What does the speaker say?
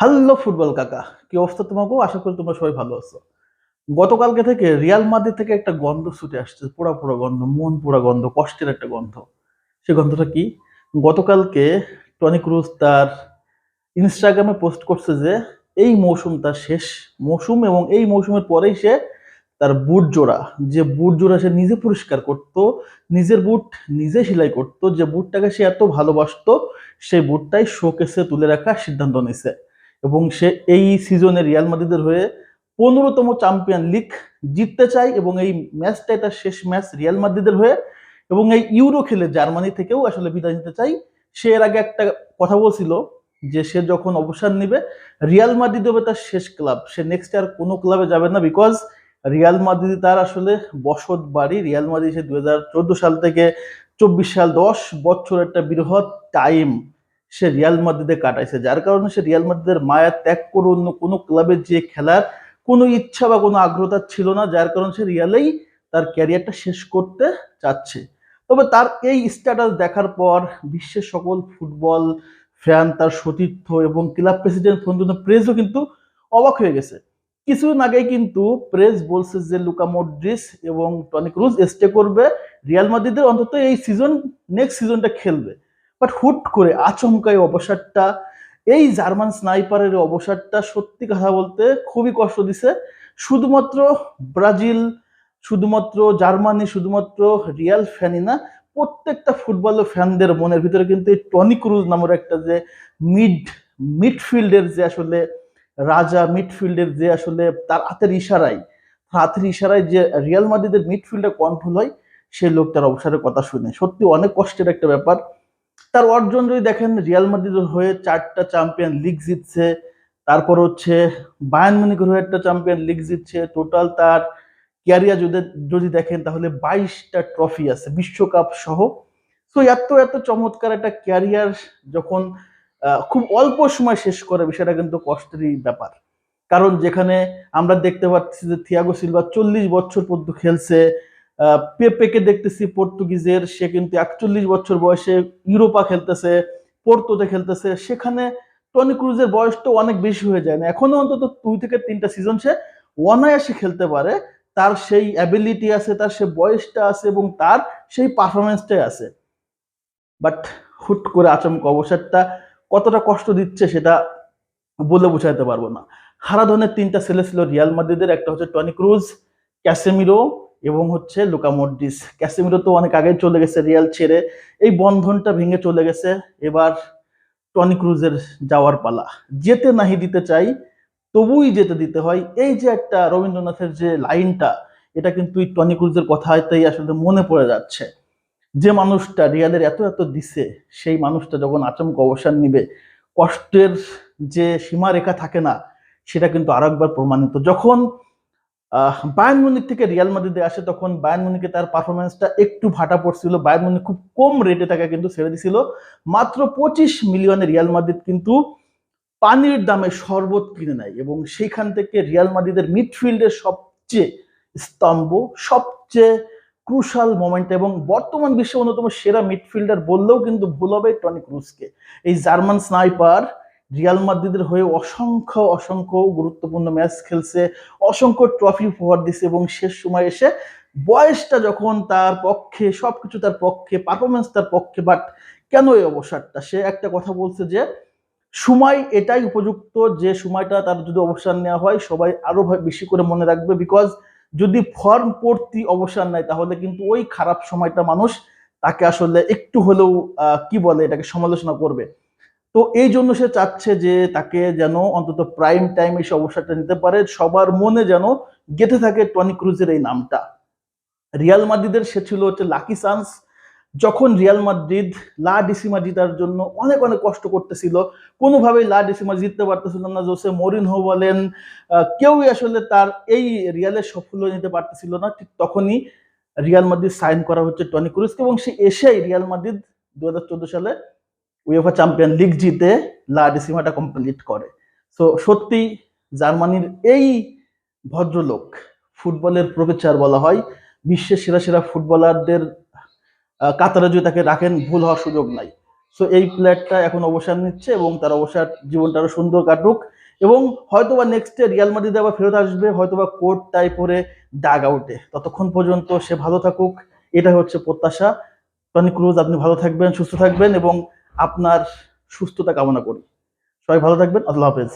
Hello football কাকা, কি অবস্থা তোমাকেও? আশা করি তোমরা সবাই ভালো আছো। গতকালকে থেকে রিয়াল মাদ্রিদ থেকে একটা গন্ধ ছুটে আসছে পুরা পুরা গন্ধ, মন পুরা গন্ধ, কষ্টের একটা গন্ধ। সে গন্ধটা কি? গতকালকে টনি ক্রুজ তার ইনস্টাগ্রামে পোস্ট করছে যে, এই মৌসুম তার শেষ মৌসুম এবং এই মৌসুমের পরেই সে তার বুট জোড়া, যে বুট জোড়া সে নিজে পরিষ্কার করত, নিজের বুট নিজে সেলাই করত, যে বুটটাকে সে এত ভালোবাসতো, সেই বুটটাই শোকেসে তুলে রাখার সিদ্ধান্ত নিছে এবং সে এই সিজনে রিয়াল মাদ্রিদের হয়ে পনেরোতম চ্যাম্পিয়ন লিগ জিততে চায় এবং এই ম্যাচটাই তার শেষ ম্যাচ রিয়াল মাদ্রিদের হয়ে এবং এই ইউরো খেলে জার্মানি থেকেও আসলে বিদায় নিতে চাই সে এর আগে একটা কথা বলছিল যে সে যখন অবসর নিবে, রিয়াল মাদ্রিদ হবে তার শেষ ক্লাব। সে নেক্সট আর কোনো ক্লাবে যাবে না বিকজ রিয়াল মাদ্রিদ তার আসলে বসত বাড়ি। রিয়াল মাদ্রিদ সে দুই হাজার চোদ্দ সাল থেকে চব্বিশ সাল দশ বছর একটা বৃহৎ টাইম সে রিয়াল মাদ্রিদে কাটাইছে, যার কারণে সে রিয়াল মাদ্রিদের মায়া ত্যাগ করে অন্য কোনো ক্লাবে যে খেলার কোনো ইচ্ছা বা কোনো আগ্রহ তার ছিল না, যার কারণে সে রিয়ালেই তার ক্যারিয়ারটা শেষ করতে চাচ্ছে। তবে তার এই স্ট্যাটাস দেখার পর বিশ্বের সকল ফুটবল ফ্যান তার সতীর্থ এবং ক্লাব প্রেসিডেন্ট পর্যন্ত প্রেসও কিন্তু অবাক হয়ে গেছে। কিছুদিন আগে কিন্তু প্রেস বলছে যে লুকা মডরিস এবং টনি ক্রুজ স্টে করবে, রিয়াল মাদ্রিদের অন্তত এই সিজন নেক্সট সিজনটা খেলবে। বাট হুট করে আচমকা এই অবসরটা, এই জার্মান স্নাইপারের অবসরটা সত্যি কথা বলতে খুবই কষ্ট দিছে। শুধুমাত্র ব্রাজিল, শুধুমাত্র জার্মানি, শুধুমাত্র রিয়াল ফ্যানই না, প্রত্যেকটা ফুটবল ফ্যানদের মনের ভিতরে কিন্তু এই টনি ক্রুজ নামের একটা যে মিড মিডফিল্ডের যে আসলে রাজা মিডফিল্ডের যে আসলে তার হাতের ইশারায় হাতের ইশারায় যে রিয়াল মাদ্রিদের মিডফিল্ডে কন্ট্রোল হয়, সেই লোকটার অবসরের কথা শুনে। সত্যি অনেক কষ্টের একটা ব্যাপার। তার অর্জন যদি দেখেন, রিয়াল মাদ্রিদের হয়ে চারটা চ্যাম্পিয়ন লিগ জিতছে, তারপর হচ্ছে বায়ান মিউনিকের হয়ে একটা চ্যাম্পিয়ন লিগ জিতছে টোটাল তার ক্যারিয়ার যদি যদি দেখেন, তাহলে বাইশটা ট্রফি আছে বিশ্বকাপ সহ। তো এত এত চমৎকার একটা ক্যারিয়ার যখন খুব অল্প সময় শেষ করে, বিষয়টা কিন্তু কষ্টেরই ব্যাপার। কারণ যেখানে আমরা দেখতে পাচ্ছি যে থিয়াগো সিলভা চল্লিশ বছর পর্যন্ত খেলছে পেপেকে দেখতেছি পর্তুগিজের, সে কিন্তু একচল্লিশ বছর বয়সে ইউরোপা খেলতেছে পোর্তোতে খেলতেছে। সেখানে টনি ক্রুজের বয়স তো অনেক বেশি হয়ে যায় না। এখনও অন্তত দুই থেকে তিনটা সিজন সে অনায়াসে খেলতে পারে। তার সেই অ্যাবিলিটি আছে, তার সে বয়সটা আছে এবং তার সেই পারফরমেন্সটাই আছে। বাট হুট করে আচমকা অবসরটা কতটা কষ্ট দিচ্ছে সেটা বলে বোঝাতে পারব না। হারাধনের তিনটা ছেলে ছিল রিয়াল মাদ্রিদের, একটা হচ্ছে টনি ক্রুজ, ক্যাসেমিরো এবং হচ্ছে লুকা মডরিস ক্যাসেমিরো তো অনেক আগে চলে গেছে রিয়াল ছেড়ে। এই বন্ধনটা ভেঙে চলে গেছে। এবার টনি ক্রুজের যাওয়ার পালা। যেতে নাহি দিতে চাই, তবুই যেতে দিতে হয়। এই যে একটা রবীন্দ্রনাথের যে লাইনটা, এটা কিন্তু এই টনি ক্রুজের কথাটাই আসলে মনে পড়ে যাচ্ছে। যে মানুষটা রিয়ালের এত এত দিছে, সেই মানুষটা যখন আচমকা অবসান নিবে, কষ্টের যে সীমারেখা থাকে না, সেটা কিন্তু আরও একবার প্রমাণিত। যখন আহ, বায়ার্ন মুনিক থেকে রিয়াল মাদ্রিদে আসে তখন বায়ার্ন মুনিকে তার পারফরমেন্সটা একটু ভাটা পড়ছিল। বায়ার্ন মুনিক খুব কম রেটে তাকে কিন্তু ছেড়ে দিছিল। মাত্র পঁচিশ মিলিয়নে রিয়াল মাদ্রিদ কিন্তু পানির দামে শরবত কিনে নেয় এবং সেইখান থেকে রিয়াল মাদ্রিদের মিডফিল্ডের সবচেয়ে স্তম্ভ সবচেয়ে ক্রুশাল মোমেন্ট এবং বর্তমান বিশ্বের অন্যতম সেরা মিডফিল্ডার বললেও কিন্তু ভুল হবে টনি ক্রুজকে এই জার্মান স্নাইপার রিয়াল মাদ্রিদের হয়ে অসংখ্য অসংখ্য গুরুত্বপূর্ণ ম্যাচ খেলছে, অসংখ্য ট্রফি উপহার দিছে এবং শেষ সময় এসে বয়সটা যখন তার পক্ষে, সবকিছু তার পক্ষে পারফরমেন্স তার পক্ষে বাট কেন এই অবসরটা? সে একটা কথা বলছে যে, সময় এটাই উপযুক্ত যে সময়টা তার যদি অবসর নেওয়া হয়, সবাই আরও বেশি করে মনে রাখবে বিকজ যদি ফর্ম পড়তি অবসর নেয় তাহলে কিন্তু ওই খারাপ সময়টা মানুষ তাকে আসলে একটু হলেও কি বলে এটাকে সমালোচনা করবে। তো এই জন্য সে চাচ্ছে যে তাকে যেন অন্তত প্রাইম টাইম এসে অবসরটা নিতে পারে। সবার মনে যেন গেঁথে থাকে টনি ক্রুজের এই নামটা। রিয়াল মাদ্রিদের সে ছিল হচ্ছে লাকি চান্স যখন রিয়াল মাদ্রিদ, লা ডিসিমা জিতার জন্য অনেক অনেক কষ্ট করতেছিল। কোনোভাবেই লা ডিসিমা জিততে পারতেছিল না। জোসে মরিনহো বলেন কেউই আসলে তার এই রিয়ালের সাফল্য নিতে পারতেছিল না। ঠিক তখনই রিয়াল মাদ্রিদ সাইন করা হচ্ছে টনি ক্রুজকে এবং সে এসেই রিয়াল মাদ্রিদ দু হাজার চোদ্দ সালে উয়েফা চ্যাম্পিয়ন লিগ জিতে লা ডিসিমাটা কমপ্লিট করে। সো সত্যি জার্মানির এই ভদ্রলোক, ফুটবলের প্রফেসর বলা হয়, বিশ্বের সেরা সেরা ফুটবলারদের কাতারে যদি তাকে রাখেন, ভুল হওয়ার সুযোগ নাই। সো এই প্লেয়ারটা এখন অবসর নিচ্ছে এবং তার অবসর জীবনটা আরও সুন্দর কাটুক এবং হয়তোবা নেক্সট রিয়াল মাদ্রিদে আবার ফেরত আসবে, হয়তোবা কোর্ট টাই পরে ডাগ আউটে ততক্ষণ পর্যন্ত সে ভালো থাকুক এটা হচ্ছে প্রত্যাশা। টনি ক্রুজ আপনি ভালো থাকবেন, সুস্থ থাকবেন এবং আপনার সুস্থতা কামনা করি। সবাই ভালো থাকবেন। আল্লাহ হাফেজ।